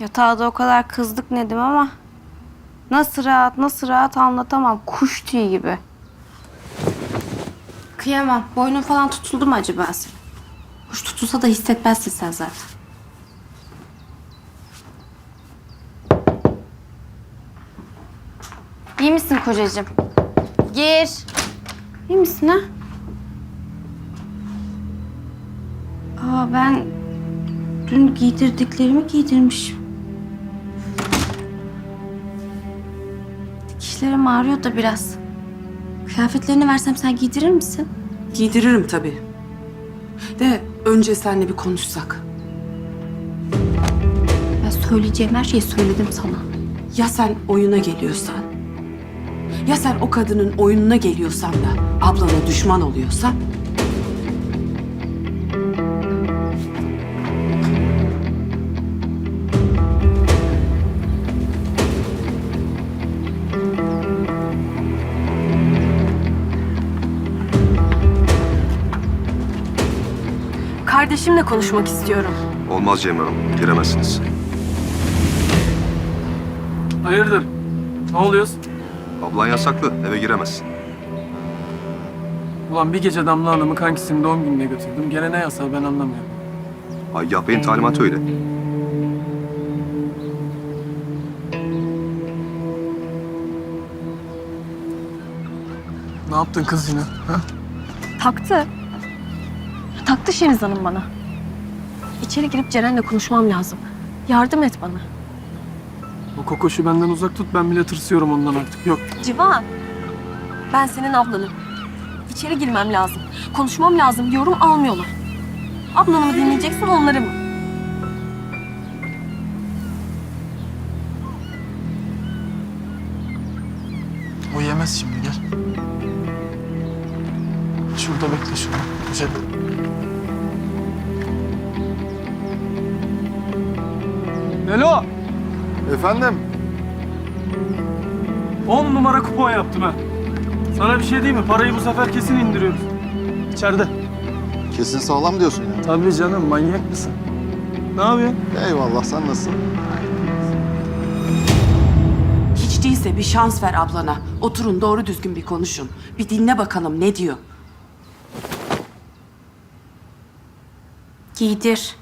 Yatağa da o kadar kızdık Nedim ama nasıl rahat nasıl rahat anlatamam. Kuş tüyü gibi. Kıyamam. Boynun falan tutuldu mu acaba senin? Kuş tutulsa da hissetmezsin sen zaten. İyi misin kocacığım? Gir. İyi misin ha? Aa ben dün giydirdiklerimi giydirmişim. Dikişlerim ağrıyor da biraz. Kıyafetlerini versem sen giydirir misin? Giydiririm tabii. De önce seninle bir konuşsak. Ben söyleyeceğim her şeyi söyledim sana. Ya sen oyuna geliyorsan? Ya sen o kadının oyununa geliyorsan da ablana düşman oluyorsan? Kardeşimle konuşmak istiyorum. Olmaz Cemre Hanım. Giremezsiniz. Hayırdır? Ne oluyoruz? Ablan yasaklı. Eve giremezsin. Ulan bir gece Damla Hanım'ı kankisinin doğum gününe götürdüm. Gene ne yasağı ben anlamıyorum. Agah Bey'in talimatı öyle. Ne yaptın kız yine? Ha? Taktı. Taktı Şeniz Hanım bana. İçeri girip Ceren'le konuşmam lazım. Yardım et bana. O kokoşu benden uzak tut ben bile tırsıyorum ondan artık. Yok. Civan. Ben senin ablanım. İçeri girmem lazım. Konuşmam lazım diyorum almıyorlar. Ablanı mı dinleyeceksin onları mı? O yemez şimdi gel. Şurada bekle şunu. Güzel. Melo! Efendim? On numara kupon yaptım ha. Sana bir şey diyeyim mi? Parayı bu sefer kesin indiriyoruz. İçeride. Kesin sağlam diyorsun ya. Tabii canım manyak mısın? Ne yapıyorsun? Eyvallah sen nasılsın? Hiç değilse bir şans ver ablana. Oturun doğru düzgün bir konuşun. Bir dinle bakalım ne diyor. Giydir.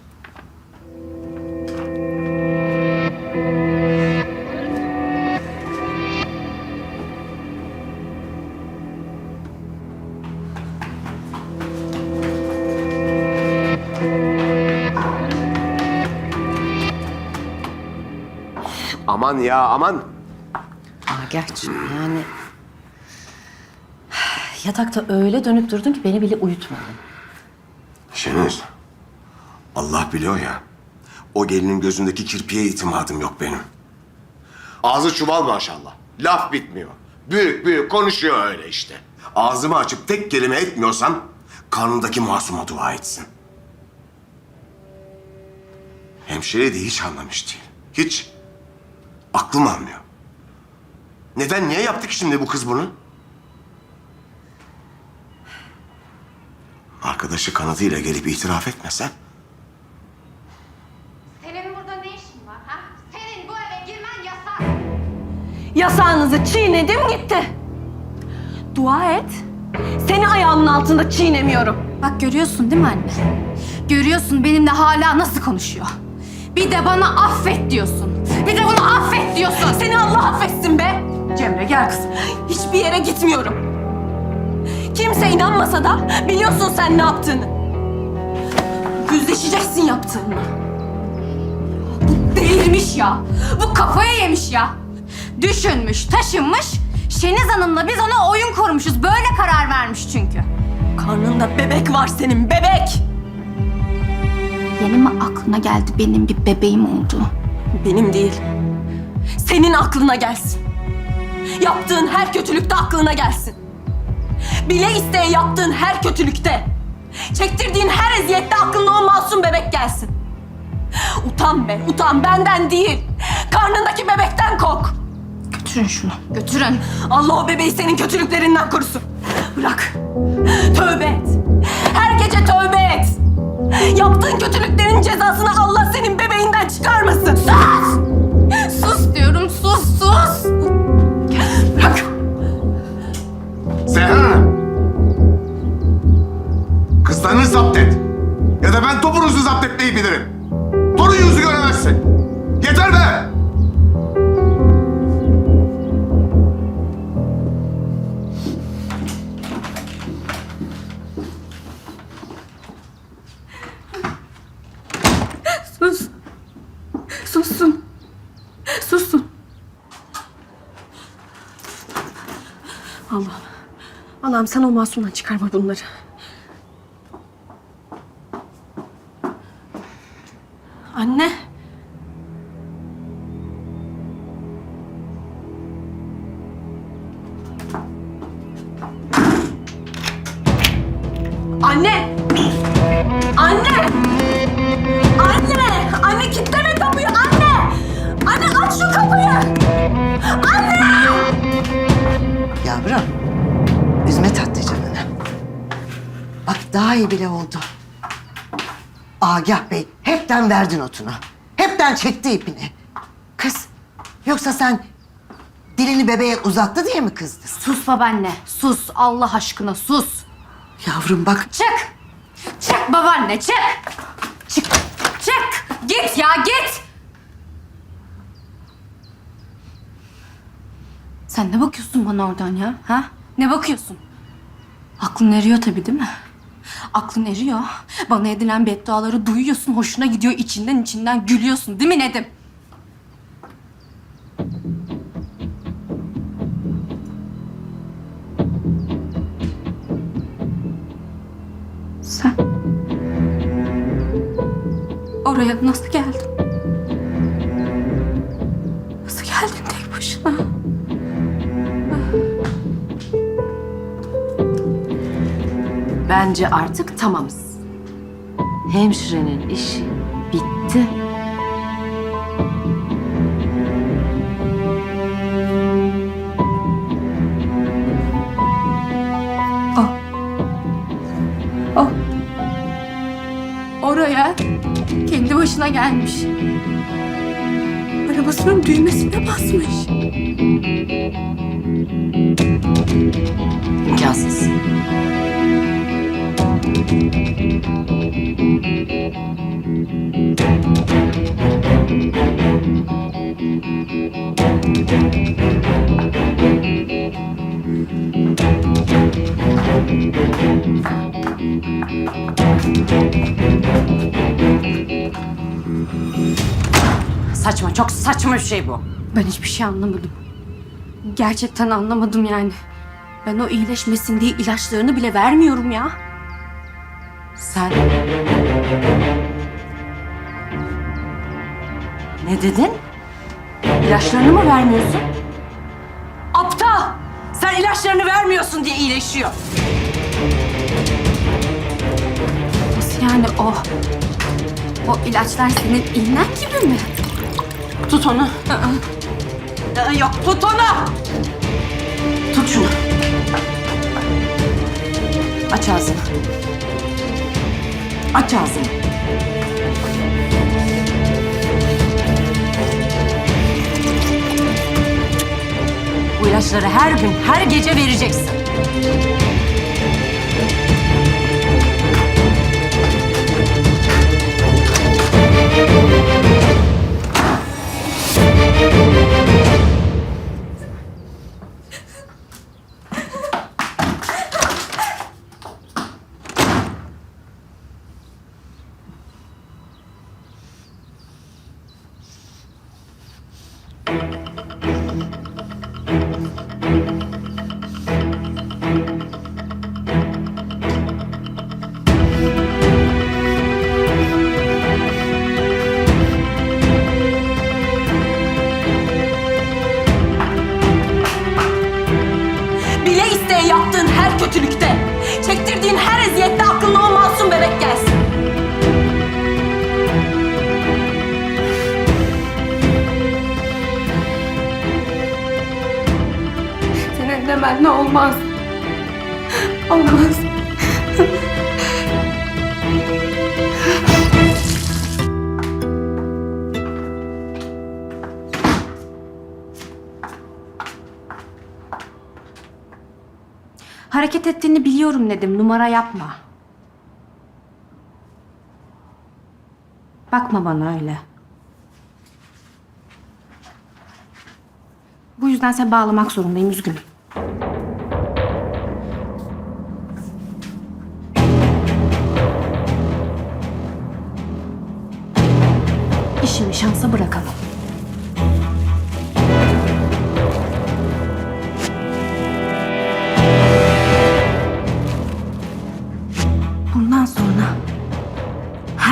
Aman ya aman. Gerçi yani... Yatakta öyle dönüp durdun ki beni bile uyutmadın. Şeniz. Allah biliyor ya. O gelinin gözündeki kirpiğe itimadım yok benim. Ağzı çuval maşallah. Laf bitmiyor. Büyük büyük konuşuyor öyle işte. Ağzımı açıp tek kelime etmiyorsam karnındaki masuma dua etsin. Hemşire de hiç anlamış değil. Hiç. Aklım almıyor. Neden, niye yaptık şimdi bu kız bunu? Arkadaşı kanadıyla gelip itiraf etmese... Senin burada ne işin var ha? Senin bu eve girmen yasak. Yasağınızı çiğnedim gitti. Dua et. Seni ayağımın altında çiğnemiyorum. Bak görüyorsun değil mi anne? Görüyorsun benimle hala nasıl konuşuyor. Bir de bana affet diyorsun. Bir de bunu affet diyorsun. Seni Allah affetsin be. Cemre gel kızım. Hiçbir yere gitmiyorum. Kimse inanmasa da biliyorsun sen ne yaptığını. Yüzleşeceksin yaptığınla. Bu delirmiş ya. Bu kafaya yemiş ya. Düşünmüş, taşınmış. Şeniz Hanım'la biz ona oyun kurmuşuz. Böyle karar vermiş çünkü. Karnında bebek var senin bebek. Yeni mi aklına geldi benim bir bebeğim oldu? Benim değil. Senin aklına gelsin. Yaptığın her kötülükte aklına gelsin. Bile isteye yaptığın her kötülükte, çektirdiğin her eziyette aklına o masum bebek gelsin. Utan be, utan benden değil. Karnındaki bebekten kork. Götürün şunu. Götürün. Allah o bebeği senin kötülüklerinden korusun. Bırak. Tövbe Yaptığın kötülüklerin cezasını Allah senin bebeğinden çıkarmasın. Sus! Sus diyorum sus sus. Bırak. Seha. Kızlarını zapt et. Ya da ben topunuzu zapt etmeyi bilirim. Torun yüzü göremezsin. Yeter be! Allah'ım sen o masumdan çıkarma bunları. Anne. Daha iyi bile oldu. Agah Bey hepten verdi notunu. Hepten çekti ipini. Kız, yoksa sen dilini bebeğe uzattı diye mi kızdın? Sus babaanne. Sus. Allah aşkına sus. Yavrum bak, Çık. Çık babaanne çık. çık. Çık. Git ya git. Sen ne bakıyorsun bana oradan ya? Ha? Ne bakıyorsun? Aklın eriyor tabii değil mi? Aklın eriyor. Bana edilen bedduaları duyuyorsun, hoşuna gidiyor, içinden içinden gülüyorsun değil mi Nedim? Sen oraya nasıl geldin? Bence artık tamamız. Hemşirenin işi bitti. Oraya kendi başına gelmiş. Arabasının düğmesine basmış. İmkansız. Saçma, çok saçma bir şey bu. Ben hiçbir şey anlamadım. Gerçekten anlamadım yani. Ben o iyileşmesin diye ilaçlarını bile vermiyorum ya. Sen... Ne dedin? İlaçlarını mı vermiyorsun? Aptal! Sen ilaçlarını vermiyorsun diye iyileşiyor. Nasıl yani o? O ilaçlar senin iğnen gibi mi? Tut onu. Aa, yok, tut onu! Tut şunu. Aç ağzını. Aç ağzını. Bu ilaçları her gün, her gece vereceksin. Hareket ettiğini biliyorum Nedim. Numara yapma. Bakma bana öyle. Bu yüzden seni bağlamak zorundayım üzgünüm.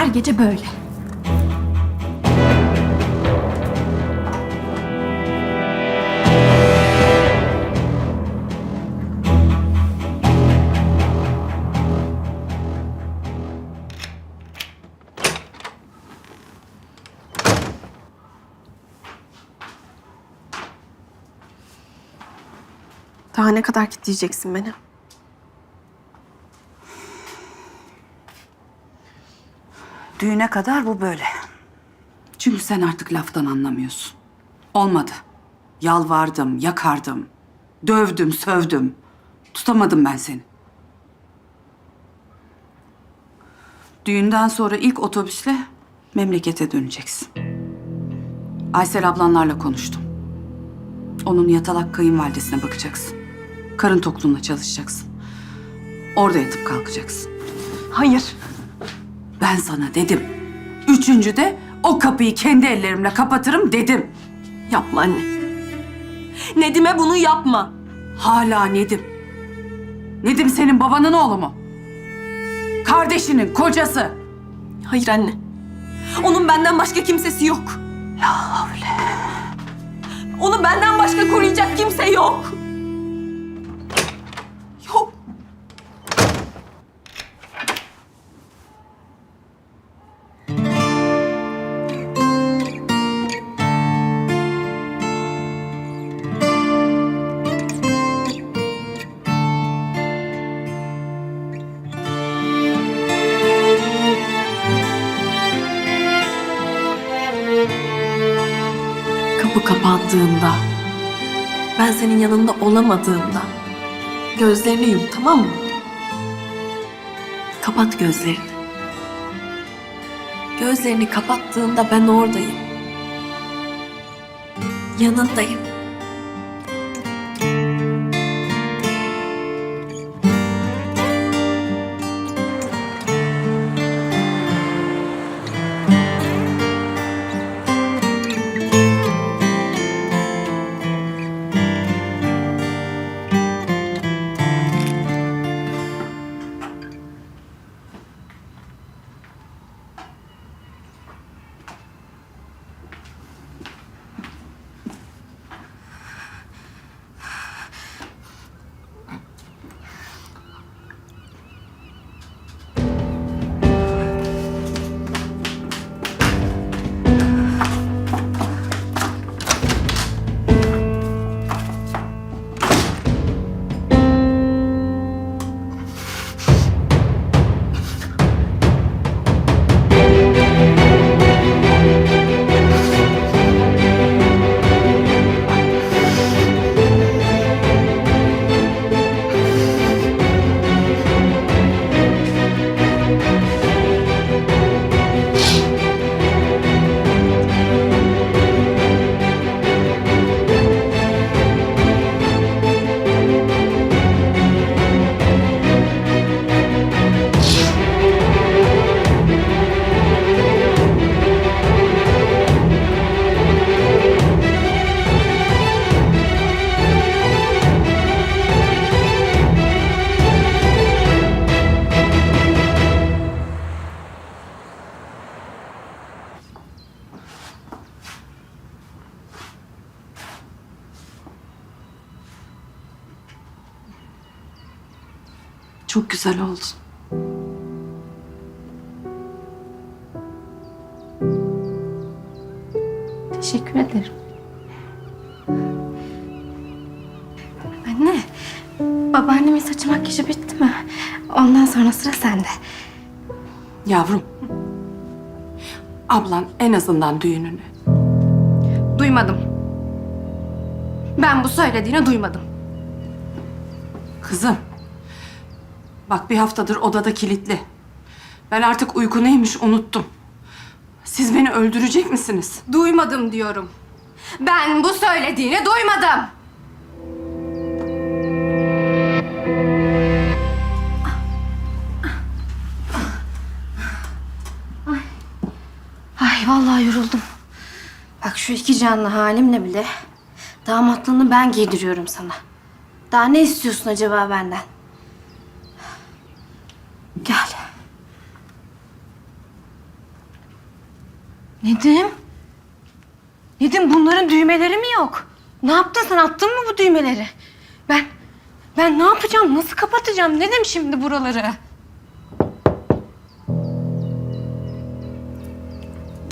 Her gece böyle. Daha ne kadar kitleyeceksin beni? Düğüne kadar bu böyle. Çünkü sen artık laftan anlamıyorsun. Olmadı. Yalvardım, yakardım. Dövdüm, sövdüm. Tutamadım ben seni. Düğünden sonra ilk otobüsle memlekete döneceksin. Aysel ablanlarla konuştum. Onun yatalak kayınvalidesine bakacaksın. Karın tokluğuna çalışacaksın. Orada yatıp kalkacaksın. Hayır. Ben sana dedim. Üçüncü de o kapıyı kendi ellerimle kapatırım dedim. Yapma anne. Nedim'e bunu yapma. Hala Nedim. Nedim senin babanın oğlu mu? Kardeşinin kocası. Hayır anne. Onun benden başka kimsesi yok. La havle. Onu benden başka koruyacak kimse yok. Senin yanında olamadığımda gözlerini yum tamam mı? Kapat gözlerini. Gözlerini kapattığında ben oradayım. Yanındayım. Güzel oldu. Teşekkür ederim. Anne, babaannemin saçı makyajı bitti mi? Ondan sonra sıra sende. Yavrum. Ablan en azından düğününü. Duymadım. Ben bu söylediğini duymadım. Kızım. Bak bir haftadır odada kilitli. Ben artık uyku neymiş unuttum. Siz beni öldürecek misiniz? Duymadım diyorum. Ben bu söylediğini duymadım. Ay. Vallahi yoruldum. Bak şu iki canlı halimle bile damatlığını ben giydiriyorum sana. Daha ne istiyorsun acaba benden? Gel. Nedim? Nedim bunların düğmeleri mi yok? Ne yaptın sen attın mı bu düğmeleri? Ben ben ne yapacağım? Nasıl kapatacağım? Nedim şimdi buraları?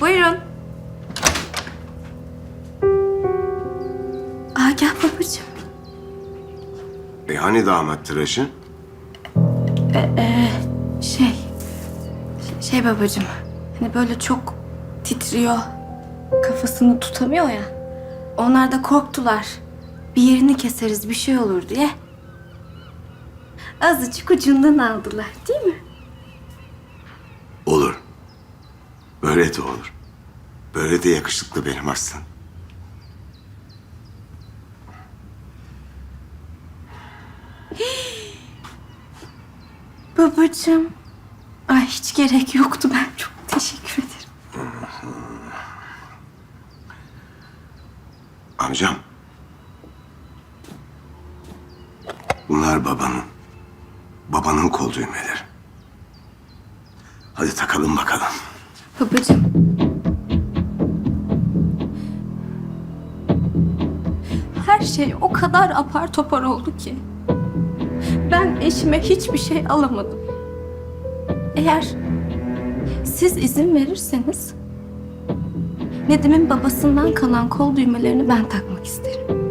Buyurun. Aa gel babacığım. E hani damat tıraşı? Şey, şey babacığım. Hani böyle çok titriyor. Kafasını tutamıyor ya. Onlar da korktular. Bir yerini keseriz bir şey olur diye. Azıcık ucundan aldılar değil mi? Olur. Böyle de olur. Böyle de yakışıklı benim aslan. Babacığım. Ay hiç gerek yoktu ben çok teşekkür ederim. Amcam. Bunlar babanın. Babanın kol düğmeleri. Hadi takalım bakalım. Babacığım. Her şey o kadar apar topar oldu ki. Ben eşime hiçbir şey alamadım. Eğer siz izin verirseniz Nedim'in babasından kalan kol düğmelerini ben takmak isterim.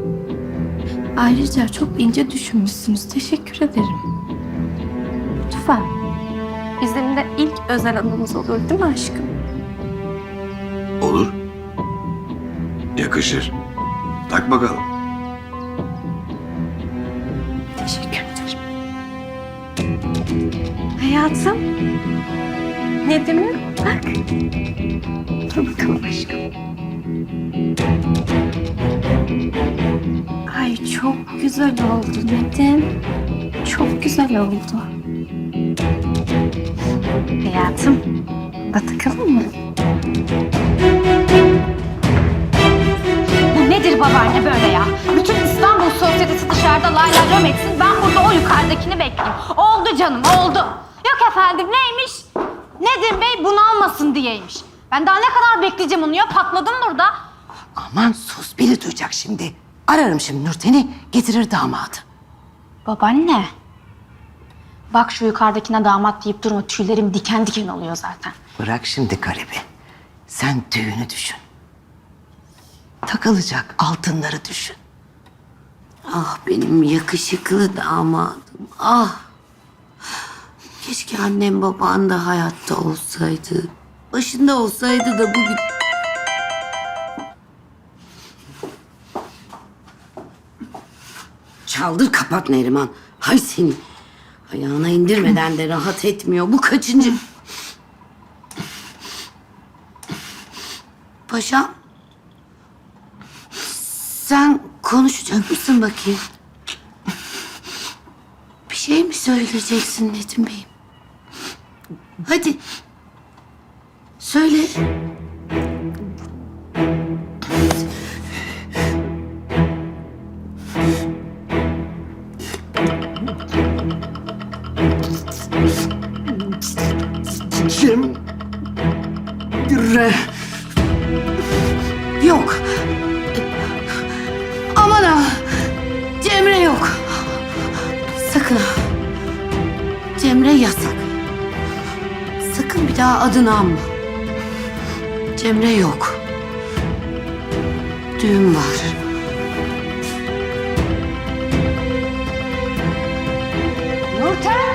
Ayrıca çok ince düşünmüşsünüz. Teşekkür ederim. Lütfen. Bizim de ilk özel anımız olur değil mi aşkım? Olur. Yakışır. Tak bakalım. Teşekkür ederim. Hayatım. Nedim'im bak. Bakalım aşkım. Ay çok güzel oldu Nedim. Çok güzel oldu. Hayatım. Da takalım mı? Bu nedir babaanne böyle ya? Bütün İstanbul sosyetesi dışarıda lay lay etsin. Ben burada o yukarıdakini bekleyeyim. Oldu canım oldu. Yok efendim neymiş? Nedim Bey bunalmasın diyeymiş. Ben daha ne kadar bekleyeceğim onu ya? Patladım burada. Aman sus biri duyacak şimdi. Ararım şimdi Nurten'i getirir damadı. Babaanne. Bak şu yukarıdakine damat deyip durma. Tüylerim diken diken oluyor zaten. Bırak şimdi garibi. Sen düğünü düşün. Takılacak altınları düşün. Ah benim yakışıklı damadım. Ah. Keşke annem baban da hayatta olsaydı. Başında olsaydı da bugün... Çaldır kapat Neriman. Hay seni. Ayağına indirmeden de rahat etmiyor. Bu kaçıncı... Paşam. Sen konuşacak mısın bakayım? Bir şey mi söyleyeceksin Nedim Bey'im? Hadi. Söyle. Cemre. Yok. Aman ha. Cemre yok. Sakın ha. Cemre yasak. Hala adını anma. Cemre yok. Düğün var. Nurten!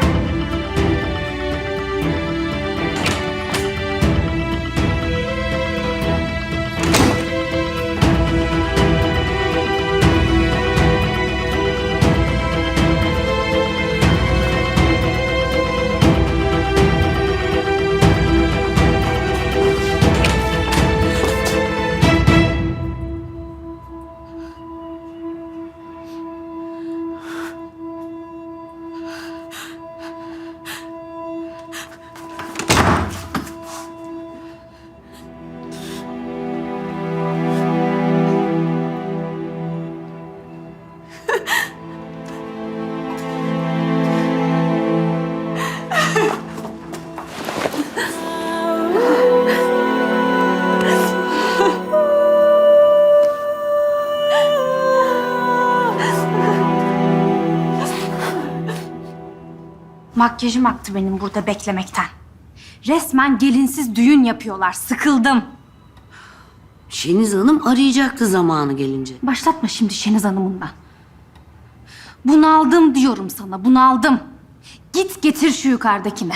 Makyajım aktı benim burada beklemekten. Resmen gelinsiz düğün yapıyorlar. Sıkıldım. Şeniz Hanım arayacaktı zamanı gelince. Başlatma şimdi Şeniz Hanım'ından. Bunaldım diyorum sana, bunaldım. Git getir şu yukarıdakine.